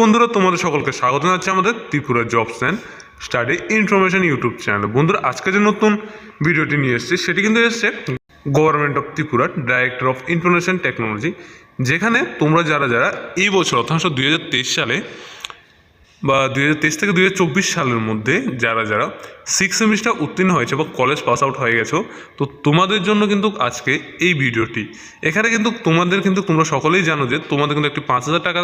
বন্ধুরা, তোমাদের সকলকে স্বাগত জানাচ্ছি আমাদের Tripura jobs and study information YouTube channel. বন্ধুরা, আজকে যে নতুন ভিডিওটি নিয়ে এসছে, সেটি কিন্তু এসছে government of Tripura director of information technology যেখানে তোমরা যারা যারা এই বছর, অর্থাৎ দুই হাজার তেইশ সালে বা দুই হাজার তেইশ থেকে দুই হাজার চব্বিশ সালের মধ্যে যারা যারা সিক্স সেমিস্টার উত্তীর্ণ হয়েছে বা কলেজ পাস আউট হয়ে গেছো, তো তোমাদের জন্য কিন্তু আজকে এই ভিডিওটি। এখানে কিন্তু তোমাদের কিন্তু তোমরা সকলেই জানো যে তোমাদের কিন্তু একটি পাঁচ হাজার টাকা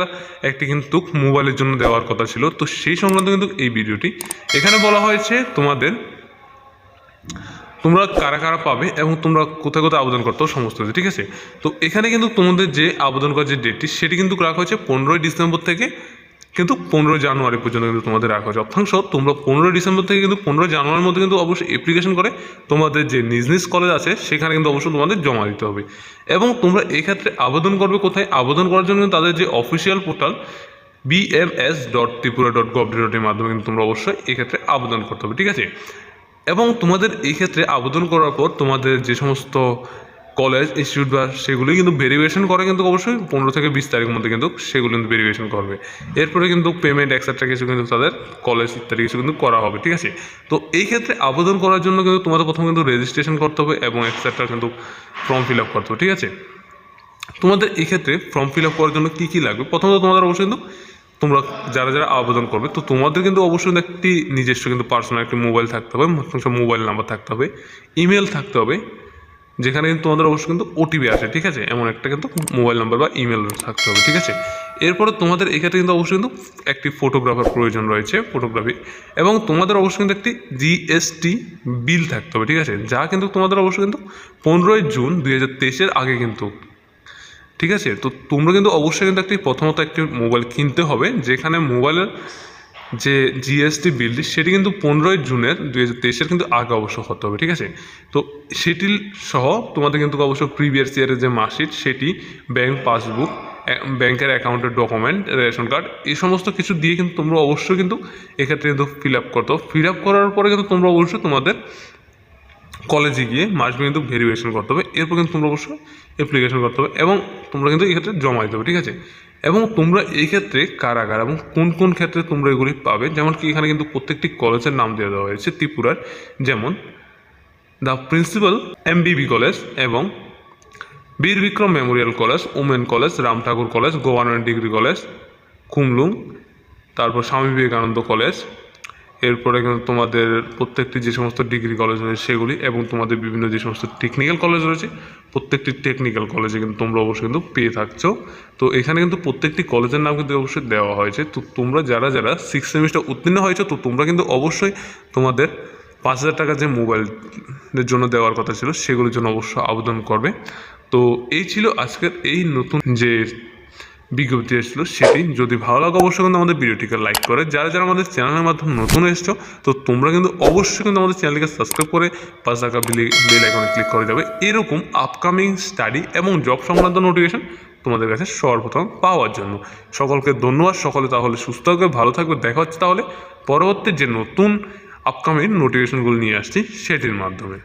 একটি কিন্তু মোবাইলের জন্য দেওয়ার কথা ছিল। তো সেই সংক্রান্ত কিন্তু এই ভিডিওটি। এখানে বলা হয়েছে তোমাদের তোমরা কারা কারা পাবে এবং তোমরা কোথায় কোথায় আবেদন করতে সমস্ত ঠিক আছে? তো এখানে কিন্তু তোমাদের যে আবেদন করার যে ডেটটি সেটি কিন্তু রাখা হয়েছে পনেরোই ডিসেম্বর থেকে কিন্তু পনেরোই জানুয়ারি পর্যন্ত কিন্তু তোমাদের রাখা হয়েছে। অর্থাংশ তোমরা পনেরোই ডিসেম্বর থেকে কিন্তু পনেরোই জানুয়ারির মধ্যে কিন্তু অবশ্যই অ্যাপ্লিকেশন করে তোমাদের যে নিজ নিজ কলেজ আছে, সেখানে কিন্তু অবশ্যই তোমাদের জমা দিতে হবে। এবং তোমরা এক্ষেত্রে আবেদন করবে কোথায়? আবেদন করার জন্য তাদের যে official portal BMS dot Tripura dot gov dot এর মাধ্যমে কিন্তু তোমরা অবশ্যই এক্ষেত্রে আবেদন করতে হবে, ঠিক আছে? এবং তোমাদের এই ক্ষেত্রে আবেদন করার পর তোমাদের যে সমস্ত কলেজ ইনস্টিটিউট বা সেগুলি কিন্তু ভেরিফিকেশন করে কিন্তু অবশ্যই পনেরো থেকে বিশ তারিখের মধ্যে কিন্তু সেগুলো কিন্তু ভেরিফিকেশন করবে। এরপরে কিন্তু পেমেন্ট এক্সেট্রা কিছু কিন্তু তাদের কলেজ ইত্যাদি কিছু কিন্তু করা হবে, ঠিক আছে? তো এই ক্ষেত্রে আবেদন করার জন্য কিন্তু তোমাদের প্রথম কিন্তু রেজিস্ট্রেশন করতে হবে এবং এক্সেট্রা কিন্তু ফর্ম ফিল আপ করতে হবে, ঠিক আছে? তোমাদের এই ক্ষেত্রে ফর্ম ফিল আপ করার জন্য কী কী লাগবে? প্রথমত তোমাদের অবশ্যই কিন্তু তোমরা যারা যারা আবেদন করবে, তো তোমাদের কিন্তু অবশ্যই একটি নিজস্ব কিন্তু পার্সোনাল একটি মোবাইল থাকতে হবে মোবাইল নাম্বার থাকতে হবে ইমেল থাকতে হবে যেখানে কিন্তু তোমাদের অবশ্যই কিন্তু ওটিপি আসে, ঠিক আছে? এমন একটা কিন্তু মোবাইল নাম্বার বা ইমেল থাকতে হবে, ঠিক আছে? এরপরে তোমাদের এক্ষেত্রে কিন্তু অবশ্যই কিন্তু একটি ফটোগ্রাফার প্রয়োজন রয়েছে ফটোগ্রাফি এবং তোমাদের অবশ্যই কিন্তু একটি জিএসটি বিল থাকতে হবে, ঠিক আছে? যা কিন্তু তোমাদের অবশ্যই কিন্তু পনেরোই জুন দুই হাজার তেইশের আগে কিন্তু, ঠিক আছে? তো তোমরা কিন্তু অবশ্যই কিন্তু একটি প্রথমত একটি মোবাইল কিনতে হবে, যেখানে মোবাইলের যে জিএসটি বিলটি সেটি কিন্তু পনেরোই জুনের দুই হাজার তেইশের কিন্তু আগে অবশ্য হতে হবে, ঠিক আছে? তো সেটি সহ তোমাদের কিন্তু অবশ্য প্রিভিয়াস ইয়ারের যে মার্কশিট, সেটি ব্যাংক পাসবুক ব্যাংকের অ্যাকাউন্টের ডকুমেন্ট রেশন কার্ড এই সমস্ত কিছু দিয়ে কিন্তু তোমরা অবশ্যই কিন্তু এক্ষেত্রে কিন্তু ফিল আপ করতে ফিল আপ করার পরে কিন্তু তোমরা অবশ্যই তোমাদের কলেজে গিয়ে মাসবে কিন্তু ভেরিফিকেশন করতে হবে। এরপর কিন্তু তোমরা অবশ্যই অ্যাপ্লিকেশন করতে হবে এবং তোমরা কিন্তু এক্ষেত্রে ক্ষেত্রে জমা দিতে হবে, ঠিক আছে? এবং তোমরা এই ক্ষেত্রে কারাগার এবং কোন কোন ক্ষেত্রে তোমরা এগুলি পাবে? যেমন কি এখানে কিন্তু প্রত্যেকটি কলেজের নাম দিয়ে দেওয়া হয়েছে ত্রিপুরার। যেমন দ্য প্রিন্সিপাল এমবিবি কলেজ এবং Bir Bikram memorial college, women college, Ram Thakur college government degree college Kumulwng তারপর স্বামী বিবেকানন্দ কলেজ এরপরে কিন্তু তোমাদের প্রত্যেকটি যে সমস্ত ডিগ্রি কলেজ রয়েছে সেগুলি এবং তোমাদের বিভিন্ন যে সমস্ত টেকনিক্যাল কলেজ রয়েছে, প্রত্যেকটি টেকনিক্যাল কলেজে কিন্তু তোমরা অবশ্যই কিন্তু পেয়ে থাকছো। তো এখানে কিন্তু প্রত্যেকটি কলেজের নাম কিন্তু অবশ্যই দেওয়া হয়েছে। তো তোমরা যারা যারা সিক্স সেমিস্টার উত্তীর্ণ হয়েছে, তো তোমরা কিন্তু অবশ্যই তোমাদের পাঁচ হাজার টাকা যে মোবাইলের জন্য দেওয়ার কথা ছিল, সেগুলোর জন্য অবশ্যই আবেদন করবে। তো এই ছিল আজকের এই নতুন যে বিজ্ঞপ্তি এসেছিল সেটি। যদি ভালো লাগে অবশ্যই কিন্তু আমাদের ভিডিওটিকে লাইক করে। যারা যারা আমাদের চ্যানেলের মাধ্যমে নতুন এসছো, তো তোমরা কিন্তু অবশ্যই কিন্তু আমাদের চ্যানেলকে সাবস্ক্রাইব করে টাকা বিলি বেল আইকনে ক্লিক করে যাবে। এরকম আপকামিং স্টাডি এবং জব সংক্রান্ত নোটিফিকেশন তোমাদের কাছে সর্বপ্রথম পাওয়ার জন্য। সকলকে ধন্যবাদ। সকলে তাহলে সুস্থ থাকবে, ভালো থাকবে। দেখা হচ্ছে তাহলে পরবর্তী যে নতুন আপকামিং নোটিফিকেশনগুলো নিয়ে আসছি, সেটির মাধ্যমে।